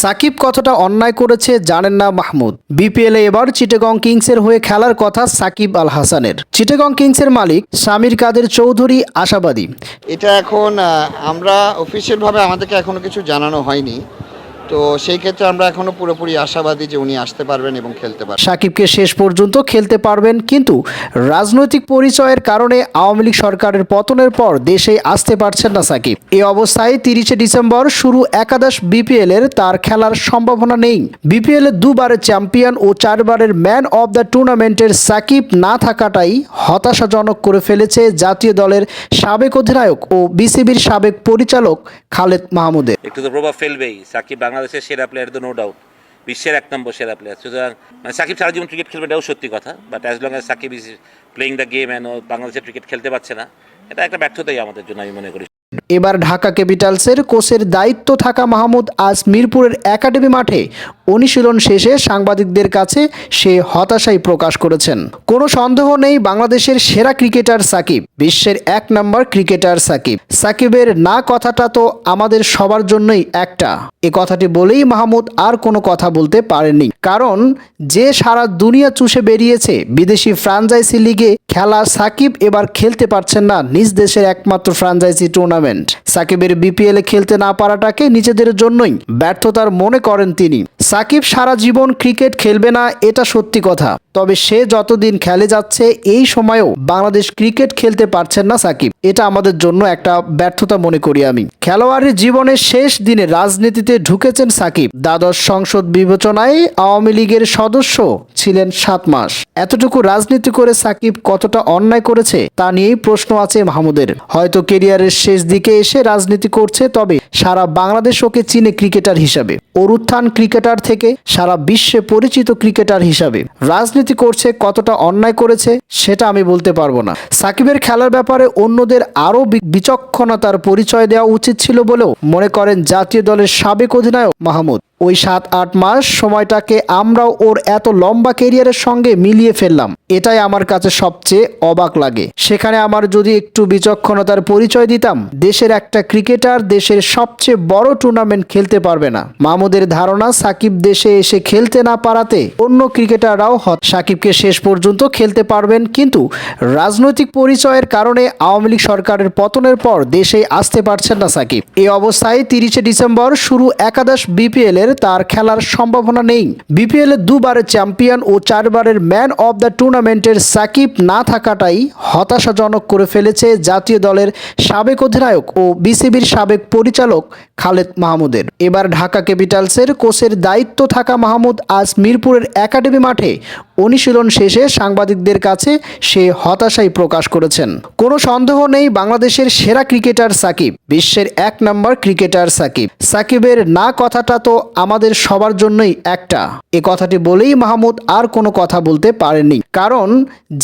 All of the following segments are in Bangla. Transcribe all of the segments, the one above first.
সাকিব কতটা অন্যায় করেছে জানেন না মাহমুদ। বিপিএল এবার চিটেগং কিংসের হয়ে খেলার কথা সাকিব আল হাসানের। চিটেগং কিংসের মালিক সামির কাদের চৌধুরী আশাবাদী। এটা এখন আমরা আমরা অফিসিয়ালভাবে আমাদেরকে এখনও কিছু জানানো হয়নি। তো সেই ক্ষেত্রে আমরা এখনও পুরোপুরি আশাবাদী যে উনি আসতে পারবেন এবং খেলতে পারবেন। সাকিবকে শেষ পর্যন্ত খেলতে পারবেন কিন্তু রাজনৈতিক পরিচয়ের কারণে আওয়ামী লীগ সরকারের পতনের পর দেশে আসতে পারছেন না সাকিব। এই অবস্থায় তিরিশে ডিসেম্বর শুরু একাদশ বিপিএল এর তার খেলার সম্ভাবনা নেই। বিপিএল এর দুবারের চ্যাম্পিয়ন ও চারবারের ম্যান অব দ্য টুর্নামেন্টের সাকিব না থাকাটাই হতাশাজনক করে ফেলেছে জাতীয় দলের সাবেক অধিনায়ক ও বিসিবির সাবেক পরিচালক খালেদ মাহমুদের। একটু তো প্রভাব ফেলবেই সাকিব বাংলাদেশের সেরা প্লেয়ার তো নো ডাউট বিশ্বের এক নম্বর সেরা প্লেয়ার সুতরাং মানে সাকিব সারা জীবন ক্রিকেট খেলবে এটাও সত্যি কথা but as long as Shakib is playing the game and বাংলাদেশের ক্রিকেট খেলতে পারছে না, এটা একটা ব্যর্থতাই আমাদের জন্য আমি মনে করি। এবার ঢাকা ক্যাপিটালসের কোচের দায়িত্ব থাকা মাহমুদ আজ মিরপুরের একাডেমি মাঠে অনুশীলন শেষে সাংবাদিকদের কাছে সে হতাশাই প্রকাশ করেছেন। কোনো সন্দেহ নেই বাংলাদেশের সেরা ক্রিকেটার সাকিব, বিশ্বের এক নম্বর ক্রিকেটার সাকিব। সাকিবের না কথাটা তো আমাদের সবার জন্যই একটা। এ কথাটি বলেই মাহমুদ আর কোনো কথা বলতে পারেননি। কারণ যে সারা দুনিয়া চুষে বেরিয়েছে, বিদেশি ফ্রাঞ্চাইজি লিগে খেলা সাকিব এবার খেলতে পারছেন না নিজ দেশের একমাত্র ফ্রাঞ্চাইজি টুর্নামেন্ট। সাকিবের বিপিএল খেলতে না পারাটাকে নিজেদের জন্যই ব্যর্থতার মনে করেন তিনি। সাকিব সারা জীবন ক্রিকেট খেলবে না, এটা সত্যি কথা। তবে সে যতদিন খেলে যাচ্ছে, এই সময়েও বাংলাদেশ ক্রিকেট খেলতে পারছেন না সাকিব। এটা আমাদের জন্য একটা ব্যর্থতা মনে করি আমি। খেলোয়াড়ের জীবনের শেষ দিনে রাজনীতিতে ঢুকেছেন সাকিব। দ্বাদশ সংসদ বিবেচনায় আওয়ামী লীগের সদস্য ছিলেন সাত মাস। এতটুকু রাজনীতি করে সাকিব কতটা অন্যায় করেছে, তা নিয়েই প্রশ্ন আছে মাহমুদের। হয়তো কেরিয়ারের শেষ দিকে এসে রাজনীতি করছে, তবে সারা বাংলাদেশ ওকে চিনে ক্রিকেটার হিসাবে। অরুত্থান ক্রিকেটার থেকে সারা বিশ্বে পরিচিত ক্রিকেটার হিসাবে। রাজনীতি করছে কতটা অন্যায় করেছে সেটা আমি বলতে পারব না। সাকিবের খেলার ব্যাপারে অন্যদের আরও বিচক্ষণতার পরিচয় দেওয়া উচিত ছিল বলেও মনে করেন জাতীয় দলের সাবেক অধিনায়ক মাহমুদ। ওই সাত, আট মাস সময়টাকে আমরাও ওর এত লম্বা কেরিয়ারের সঙ্গে মিলিয়ে ফেললাম। এটাই আমার কাছে সবচেয়ে অবাক লাগে। সেখানে আমার যদি একটু বিচক্ষণতার পরিচয় দিতাম, দেশের একটা ক্রিকেটার দেশের সবচেয়ে বড় টুর্নামেন্ট খেলতে পারবে না। মামুদের ধারণা, সাকিব দেশে এসে খেলতে না পারাতে অন্য ক্রিকেটাররাও সাকিবকে শেষ পর্যন্ত খেলতে পারবেন, কিন্তু রাজনৈতিক পরিচয়ের কারণে আওয়ামী লীগ সরকারের পতনের পর দেশে আসতে পারছেন না সাকিব। এই অবস্থায় তিরিশে ডিসেম্বর শুরু একাদশ বিপিএল এর তার খেলার সম্ভাবনা নেই। বিপিএল দুবারের চ্যাম্পিয়ন ও চারবারের ম্যান অব দ্য টুর্নামেন্টের সাকিব না থাকাটাই হতাশাজনক করে ফেলেছে জাতীয় দলের সাবেক অধিনায়ক ও বিসিবির সাবেক পরিচালক খালেদ মাহমুদের। এবার ঢাকা ক্যাপিটালসের কোচের দায়িত্ব থাকা মাহমুদ আজ মিরপুরের একাডেমি মাঠে অনুশীলন শেষে সাংবাদিকদের কাছে সে হতাশাই প্রকাশ করেছেন। কোনো সন্দেহ নেই বাংলাদেশের সেরা ক্রিকেটার সাকিব, বিশ্বের এক নম্বর ক্রিকেটার সাকিব। সাকিবের না কথাটা তো আমাদের সবার জন্যই একটা। এ কথাটি বলেই মাহমুদ আর কোনো কথা বলতে পারেনি কারণ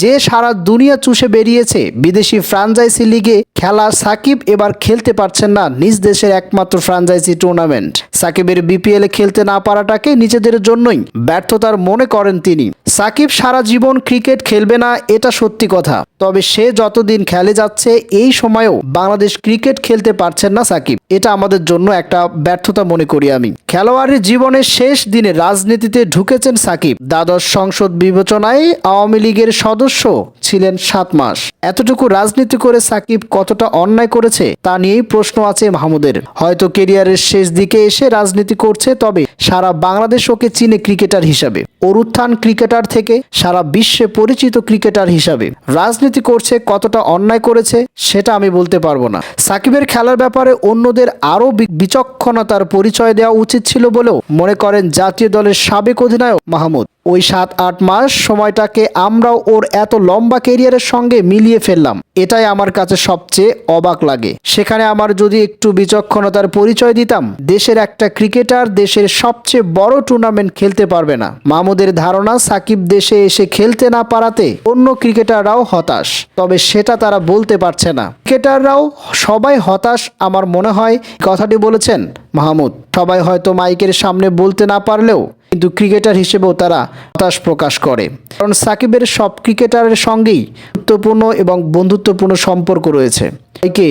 যে সারা দুনিয়া চুষে বেরিয়েছে, বিদেশি ফ্রাঞ্চাইজি লিগে খেলা সাকিব এবার খেলতে পারছেন না নিজ দেশের একমাত্র ফ্রাঞ্চাইজি টুর্নামেন্ট। সাকিবের বিপিএল খেলতে না পারাটাকে নিজেদের জন্যই ব্যর্থতার মনে করেন তিনি। সাকিব সারা জীবন ক্রিকেট খেলবে না, এটা সত্যি কথা। তবে সে যতদিন খেলে যাচ্ছে, এই সময়েও বাংলাদেশ ক্রিকেট খেলতে পারছেন না সাকিব। এটা আমাদের জন্য একটা ব্যর্থতা মনে করি আমি। খেলোয়াড়ের জীবনের শেষ দিনে রাজনীতিতে ঢুকেছেন সাকিব। দ্বাদশ সংসদ বিবেচনায় আওয়ামী লীগের সদস্য ছিলেন সাত মাস। এতটুকু রাজনীতি করে সাকিব কতটা অন্যায় করেছে তা নিয়েই প্রশ্ন আছে মাহমুদের। হয়তো কেরিয়ারের শেষ দিকে এসে রাজনীতি করছে, তবে সারা বাংলাদেশ ওকে চিনে ক্রিকেটার হিসাবে। ওর উত্থান ক্রিকেটার থেকে সারা বিশ্বে পরিচিত ক্রিকেটার হিসাবে। রাজনীতি করছে, কতটা অন্যায় করেছে, সেটা আমি বলতে পারব না। সাকিবের খেলার ব্যাপারে অন্যদের আরও বিচক্ষণতার পরিচয় দেওয়া উচিত ছিল বলেও মনে করেন জাতীয় দলের সাবেক অধিনায়ক মাহমুদ। ওই সাত, আট মাস সময়টাকে আমরাও ওর এত লম্বা কেরিয়ারের সঙ্গে মিলিয়ে ফেললাম। এটাই আমার কাছে সবচেয়ে অবাক লাগে। সেখানে আমার যদি একটু বিচক্ষণতার পরিচয় দিতাম, দেশের একটা ক্রিকেটার দেশের সবচেয়ে বড় টুর্নামেন্ট খেলতে পারবে না। মামুদের ধারণা, সাকিব দেশে এসে খেলতে না পারাতে অন্য ক্রিকেটাররাও হতাশ। তবে সেটা তারা বলতে পারছে না। ক্রিকেটাররাও সবাই হতাশ, আমার মনে হয়। কথাটি বলেছেন মাহমুদ, সবাই হয়তো মাইকের সামনে বলতে না পারলেও কিন্তু ক্রিকেটার হিসেবেও তারা হতাশ প্রকাশ করে। কারণ সাকিবের সব ক্রিকেটারের সঙ্গেই গুরুত্বপূর্ণ এবং বন্ধুত্বপূর্ণ সম্পর্ক রয়েছে। একে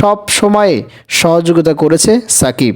সব সময়ে সহযোগিতা করেছে সাকিব।